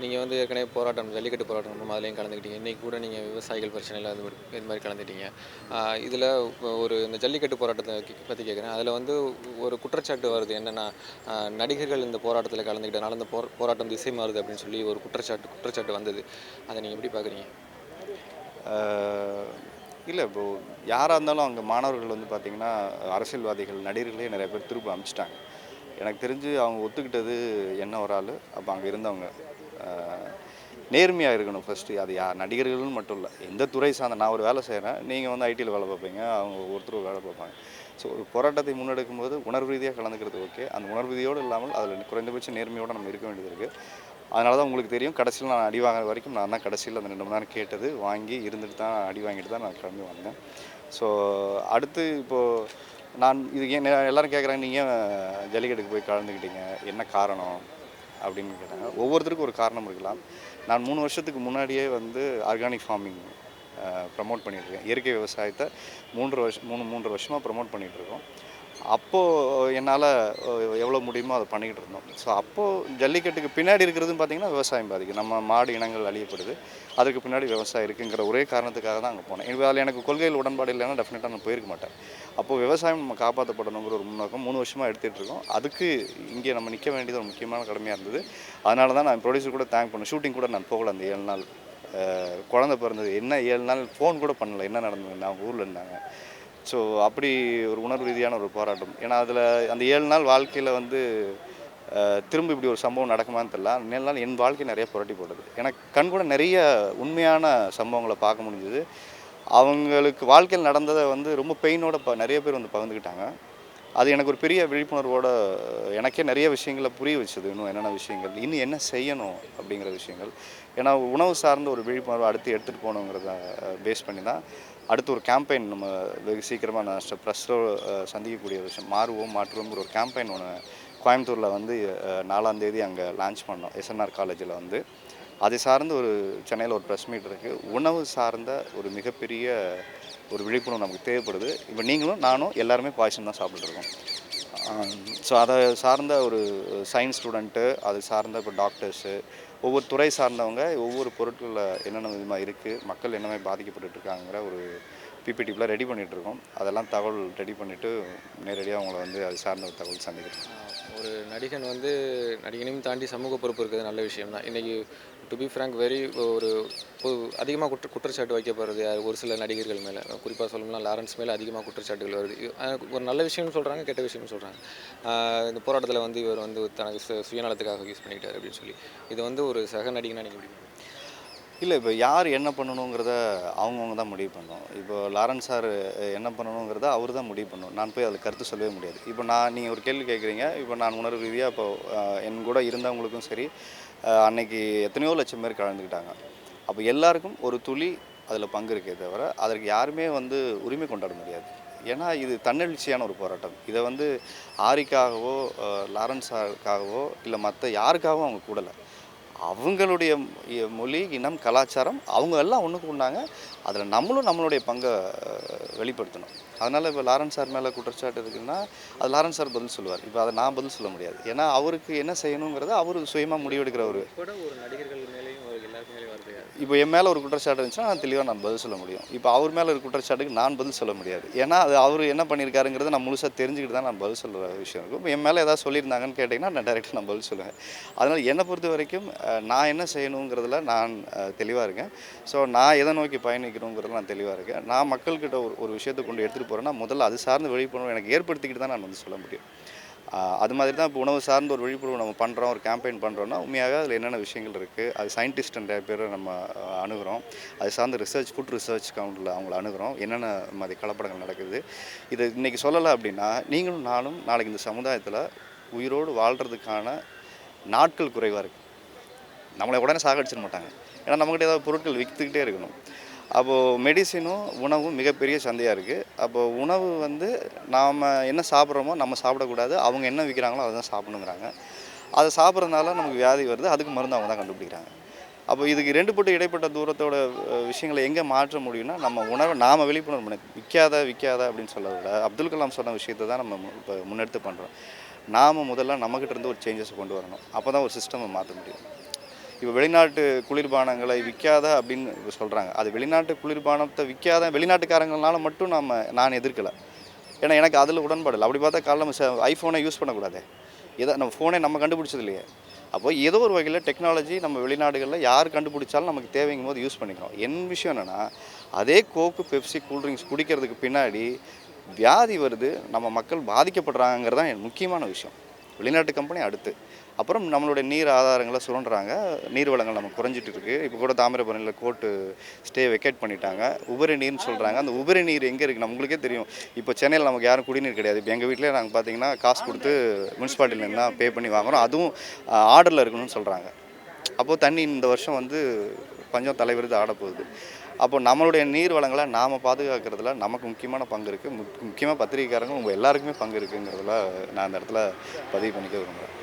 நீங்கள் வந்து ஏற்கனவே போராட்டம் ஜல்லிக்கட்டு போராட்டம் நம்ம அதுலேயும் கலந்துக்கிட்டீங்க. இன்றைக்கி கூட நீங்கள் விவசாயிகள் பிரச்சனையில் அது மாதிரி இது மாதிரி கலந்துட்டீங்க. இதில் ஒரு இந்த ஜல்லிக்கட்டு போராட்டத்தை பற்றி கேட்குறேன் அதில் வந்து ஒரு குற்றச்சாட்டு வருது என்னென்னா நடிகர்கள் இந்த போராட்டத்தில் கலந்துக்கிட்டனால இந்த போர் போராட்டம் திசை மாறுது அப்படின்னு சொல்லி ஒரு குற்றச்சாட்டு குற்றச்சாட்டு வந்தது. அதை நீங்கள் எப்படி பார்க்குறீங்க இல்லை இப்போது யாராக இருந்தாலும் அங்கே மாணவர்கள் வந்து பார்த்திங்கன்னா அரசியல்வாதிகள் நடிகர்களே நிறைய பேர் திருப்பி அமைச்சிட்டாங்க. எனக்கு தெரிஞ்சு அவங்க ஒத்துக்கிட்டது என்ன ஒரு ஆள்? அப்போ அங்கே இருந்தவங்க. நேர்மையாக இருக்கணும் ஃபஸ்ட்டு அது யார்? நடிகர்கள்னு மட்டும் இல்லை. எந்த துறை சார்ந்த நான் ஒரு வேலை செய்கிறேன் நீங்கள் வந்து ஐடியில் வேலை பார்ப்பீங்க. அவங்க ஒருத்தர் வேலை பார்ப்பாங்க. ஸோ ஒரு போராட்டத்தை முன்னெடுக்கும் போது உணர்வு ரீதியாக கலந்துக்கிறது ஓகே அந்த உணர்வு ரீதியோடு இல்லாமல் அதில் குறைந்தபட்ச நேர்மையோடு நம்ம இருக்க வேண்டியது இருக்குது அதனால தான் உங்களுக்கு தெரியும். கடைசியில் நான் அடி வாங்குற வரைக்கும் நான் தான் கடைசியில் அந்த ரெண்டு மணி நேரம் கேட்டது. வாங்கி இருந்துட்டு தான் அடி வாங்கிட்டு தான் நான் கிளம்பி வந்தேன். ஸோ அடுத்து இப்போது நான் இது ஏன் எல்லோரும் கேட்குறாங்க நீங்கள் ஜல்லிக்கட்டுக்கு போய் கலந்துக்கிட்டீங்க? என்ன காரணம்? அப்படின்னு கேட்டாங்க. ஒவ்வொருத்தருக்கும் ஒரு காரணம் இருக்கலாம். நான் மூணு வருஷத்துக்கு முன்னாடியே வந்து ஆர்கானிக் ஃபார்மிங் ப்ரமோட் பண்ணிகிட்ருக்கேன் இயற்கை விவசாயத்தை மூன்று வருஷம் மூணு மூன்று வருஷமாக ப்ரமோட் பண்ணிகிட்ருக்கோம் அப்போது என்னால் எவ்வளோ முடியுமோ அதை பண்ணிக்கிட்டு இருந்தோம். ஸோ அப்போது ஜல்லிக்கட்டுக்கு பின்னாடி இருக்கிறதுன்னு பார்த்தீங்கன்னா விவசாயம் பாதிக்கும் நம்ம மாடு இனங்கள் அழியப்படுது. அதுக்கு பின்னாடி விவசாயம் இருக்குங்கிற ஒரே காரணத்துக்காக தான் அங்கே போனேன். அதில் எனக்கு கொள்கையில் உடன்பாடு இல்லைன்னா டெஃபினட்டாக நான் போயிருக்க மாட்டேன். அப்போது விவசாயம் நம்ம காப்பாற்றப்படணுங்கிற ஒரு முன்னோக்கம் மூணு வருஷமாக எடுத்துகிட்டு இருக்கோம். அதுக்கு இங்கே நம்ம நிற்க வேண்டியது ஒரு முக்கியமான கடமையாக இருந்தது. அதனால தான் நான் ப்ரொடியூசர் கூட தேங்க் பண்ணேன். ஷூட்டிங் கூட நான் போகல அந்த ஏழு நாள். குழந்த பிறந்தது. என்ன ஏழு நாள்? ஃபோன் கூட பண்ணல. என்ன நடந்தது? நான் ஊரில் இருந்தாங்க. ஸோ அப்படி ஒரு உணர்வு ரீதியான ஒரு போராட்டம். ஏன்னா அதில் அந்த ஏழு நாள் வாழ்க்கையில் வந்து திரும்ப இப்படி ஒரு சம்பவம் நடக்குமான்னு தெரியல. நேரம் நாள் என் வாழ்க்கை நிறைய புரட்டி போட்டது. எனக்கு கண் கூட நிறைய உண்மையான சம்பவங்களை பார்க்க முடிஞ்சது. அவங்களுக்கு வாழ்க்கையில் நடந்ததை வந்து ரொம்ப பெயினோட ப நிறைய பேர் வந்து பகிர்ந்துக்கிட்டாங்க. அது எனக்கு ஒரு பெரிய விழிப்புணர்வோட எனக்கே நிறைய விஷயங்களை புரிய வச்சது. இன்னும் என்னென்ன விஷயங்கள் இன்னும் என்ன செய்யணும் அப்படிங்கிற விஷயங்கள். ஏன்னா உணவு சார்ந்த ஒரு விழிப்புணர்வு அடுத்து எடுத்துகிட்டு போகணுங்கிறத பேஸ் பண்ணி தான் அடுத்து ஒரு கேம்பெயின் நம்ம வெகு சீக்கிரமாக நான் ப்ரெஸ்ஸில் சந்திக்கக்கூடிய விஷயம். மாறுவோம் மாற்றுவோங்கிற ஒரு கேம்பெயின் ஒன்று கோயம்புத்தூரில் வந்து நாலாந்தேதி நாலாம் தேதி அங்கே லான்ச் பண்ணோம் எஸ்என்ஆர் காலேஜில் வந்து. அதை சார்ந்து ஒரு சென்னையில் ஒரு ப்ரெஸ் மீட் இருக்குது உணவு சார்ந்த ஒரு மிகப்பெரிய ஒரு விழிப்புணர்வு நமக்கு தேவைப்படுது. இப்போ நீங்களும் நானும் எல்லாருமே பாய்சன் தான் சாப்பிட்டுருக்கோம் ஸோ அதை சார்ந்த ஒரு சயின்ஸ் ஸ்டூடெண்ட்டு அது சார்ந்த இப்போ டாக்டர்ஸு ஒவ்வொரு துறை சார்ந்தவங்க ஒவ்வொரு பொருட்களில் என்னென்ன விதமாக இருக்குது மக்கள் என்னமாதிரி பாதிக்கப்பட்டுருக்காங்கிற ஒரு இருக்காங்கிற ஒரு ரெடி பண்ணிகிட்ருக்கோம் அதெல்லாம் தகவல் ரெடி பண்ணிவிட்டு நேரடியாக அவங்கள வந்து அது சார்ந்த ஒரு தகவல் சந்திக்கிறோம் ஒரு நடிகன் வந்து நடிகனையும் தாண்டி சமூக பொறுப்பு இருக்கிறது நல்ல விஷயம் தான். இன்றைக்கி டு பி ஃப்ராங்க் வெரி ஒரு அதிகமாக குற்ற குற்றச்சாட்டு வைக்கப்படுறது யார் ஒரு சில நடிகர்கள் மேலே. குறிப்பாக சொல்லணும்னா லாரன்ஸ் மேலே அதிகமாக குற்றச்சாட்டுகள் வருது. ஒரு நல்ல விஷயம்னு சொல்கிறாங்க கெட்ட விஷயம்னு சொல்கிறாங்க இந்த போராட்டத்தில் வந்து இவர் வந்து தனக்கு சுயநலத்துக்காக யூஸ் பண்ணிக்கிட்டார் அப்படின்னு சொல்லி. இது வந்து ஒரு சக நடிகனாக நீங்கள் எப்படி இல்லை இப்போ யார் என்ன பண்ணணுங்கிறத அவங்கவுங்க தான் முடிவு பண்ணணும். இப்போ லாரன்ஸ் சார் என்ன பண்ணணுங்கிறத அவர் தான் முடிவு பண்ணணும். நான் போய் அதில் கருத்து சொல்லவே முடியாது. இப்போ நான் நீங்கள் ஒரு கேள்வி கேட்குறீங்க இப்போ நான் உணர்வு ரீதியாக இப்போ என் கூட இருந்தவங்களுக்கும் சரி அன்னைக்கு எத்தனையோ லட்சம் பேர் கலந்துக்கிட்டாங்க. அப்போ எல்லாருக்கும் ஒரு துளி அதில் பங்கு இருக்கே தவிர அதற்கு யாருமே வந்து உரிமை கொண்டாட முடியாது. ஏன்னா இது தன்னெழுச்சியான ஒரு போராட்டம். இதை வந்து ஆரிக்காகவோ லாரன்ஸாருக்காகவோ இல்லை மற்ற யாருக்காகவும் அவங்க கூடலை. அவங்களுடைய மொழி இனம் கலாச்சாரம் அவங்க எல்லாம் ஒன்றுக்கு உண்டாங்க அதில் நம்மளும் நம்மளுடைய பங்கை வெளிப்படுத்தணும். அதனால் இப்போ லாரன்ஸ் சார் மேலே குற்றச்சாட்டு இருக்குன்னா அது லாரன்ஸ் சார் பதில் சொல்லுவார். இப்போ அதை நான் பதில் சொல்ல முடியாது. ஏன்னா அவருக்கு என்ன செய்யணுங்கிறத அவர் சுயமாக முடிவெடுக்கிற ஒரு கூட ஒரு நடிகர்கள் மேலே ஒரு எல்லாருக்கும் மேலேயும் வருது இப்போ என் மேலே ஒரு குற்றச்சாட்டு இருந்துச்சுன்னா நான் தெளிவாக நான் பதில் சொல்ல முடியும். இப்போ அவர் மேலே ஒரு குற்றச்சாட்டுக்கு நான் பதில் சொல்ல முடியாது. ஏன்னா அது அவர் என்ன பண்ணியிருக்காருங்கிறத நான் முழுசாக தெரிஞ்சுக்கிட்டு தான் நான் பதில் சொல்கிற விஷயம் இருக்கும். இப்போ என் மேலே ஏதாவது சொல்லியிருந்தாங்கன்னு கேட்டிங்கன்னா நான் டைரெக்டாக நான் பதில் சொல்லுவேன். அதனால் என்னை பொறுத்த வரைக்கும் நான் என்ன செய்யணுங்கிறதுல நான் தெளிவாக இருக்கேன். ஸோ நான் எதை நோக்கி பயணிக்கணுங்கிறதுல நான் தெளிவாக இருக்கேன். நான் மக்கள்கிட்ட ஒரு ஒரு விஷயத்தை கொண்டு எடுத்துகிட்டு போகிறேன்னா முதல்ல அது சார்ந்த விழிப்புணர்வு எனக்கு ஏற்படுத்திக்கிட்டு தான் நான் வந்து சொல்ல முடியும். அது மாதிரி தான் இப்போ உணவு சார்ந்த ஒரு விழிப்புணர்வு நம்ம பண்ணுறோம் ஒரு கேம்பெயின் பண்ணுறோம்னா உண்மையாகவே அதில் என்னென்ன விஷயங்கள் இருக்குது அது சயின்டிஸ்ட் நிறைய பேர் நம்ம அணுகிறோம். அது சார்ந்த ரிசர்ச் ஃபுட் ரிசர்ச் கவுண்டில் அவங்கள அணுகிறோம். என்னென்ன மாதிரி கலப்படங்கள் நடக்குது. இது இன்றைக்கி சொல்லலை அப்படின்னா நீங்களும் நானும் நாளைக்கு இந்த சமுதாயத்தில் உயிரோடு வாழ்கிறதுக்கான நாட்கள் குறைவாக இருக்குது நம்மளை உடனே சாகடிச்சிட மாட்டாங்க. ஏன்னா நம்மகிட்ட ஏதாவது பொருட்கள் விற்றுக்கிட்டே இருக்கணும். அப்போது மெடிசினும் உணவும் மிகப்பெரிய சந்தையாக இருக்குது அப்போது உணவு வந்து நாம் என்ன சாப்பிட்றோமோ நம்ம சாப்பிடக்கூடாது. அவங்க என்ன விற்கிறாங்களோ அதை தான் சாப்பிடணுங்கிறாங்க. அதை சாப்பிட்றதுனால நமக்கு வியாதி வருது. அதுக்கு மருந்து அவங்க தான் கண்டுபிடிக்கிறாங்க. அப்போ இதுக்கு ரெண்டு பட்டு இடைப்பட்ட தூரத்தோட விஷயங்களை எங்கே மாற்ற முடியும்னா நம்ம உணவை நாம் விழிப்புணர்வு பண்ண விற்காத விற்காத அப்படின்னு சொல்ல விட அப்துல் கலாம் சொன்ன விஷயத்தை தான் நம்ம இப்போ முன்னெடுத்து பண்ணுறோம் நாம் முதல்ல நம்மக்கிட்ட இருந்து ஒரு சேஞ்சஸ் கொண்டு வரணும். அப்போ தான் ஒரு சிஸ்டமை மாற்ற முடியும். இப்போ வெளிநாட்டு குளிர்பானங்களை விற்காத அப்படின்னு சொல்கிறாங்க அது வெளிநாட்டு குளிர்பானத்தை விற்காத வெளிநாட்டுக்காரங்களால மட்டும் நம்ம நான் எதிர்க்கலை. ஏன்னா எனக்கு அதில் உடன்பாடு இல்லை அப்படி பார்த்தா காலைல நம்ம ஐஃபோனை யூஸ் பண்ணக்கூடாது. எதை நம்ம ஃபோனை நம்ம கண்டுபிடிச்சது இல்லையே. அப்போ ஏதோ ஒரு வகையில் டெக்னாலஜி நம்ம வெளிநாடுகளில் யார் கண்டுபிடிச்சாலும் நமக்கு தேவைங்கும் போது யூஸ் பண்ணிக்கிறோம். என் விஷயம் என்னென்னா அதே கோக்கு பெப்சி கூல்ட்ரிங்க்ஸ் குடிக்கிறதுக்கு பின்னாடி வியாதி வருது நம்ம மக்கள் பாதிக்கப்படுறாங்கிறது தான் என் முக்கியமான விஷயம். வெளிநாட்டு கம்பெனி அடுத்து. அப்புறம் நம்மளுடைய நீர் ஆதாரங்களை சுரண்டுறாங்க. நீர் வளங்கள் நம்ம குறைஞ்சிட்டு இருக்கு. இப்போ கூட தாமிரபரணியில் கோர்ட்டு ஸ்டே வெக்கேட் பண்ணிட்டாங்க. உபரி நீர்னு சொல்கிறாங்க அந்த உபரி நீர் எங்கே இருக்குது நம்மளுக்கே தெரியும். இப்போ சென்னையில் நமக்கு யாரும் குடிநீர் கிடையாது. இப்போ எங்கள் வீட்டிலே நாங்கள் பார்த்தீங்கன்னா காசு கொடுத்து முனிசிபாலிட்டிலேருந்து தான் பே பண்ணி வாங்குகிறோம் அதுவும் ஆர்டரில் இருக்கணும்னு சொல்கிறாங்க அப்போது தண்ணி இந்த வருஷம் வந்து பஞ்சம் தலைவிருது ஆடப்போகுது. அப்போ நம்மளுடைய நீர் வளங்களை நாம் பாதுகாக்கிறதுல நமக்கு முக்கியமான பங்கு இருக்குது முக்கியமாக பத்திரிகைக்காரங்க உங்கள் எல்லாருக்குமே பங்கு இருக்குங்கிறதுல நான் அந்த இடத்துல பதிவு பண்ணிக்க விரும்புகிறேன்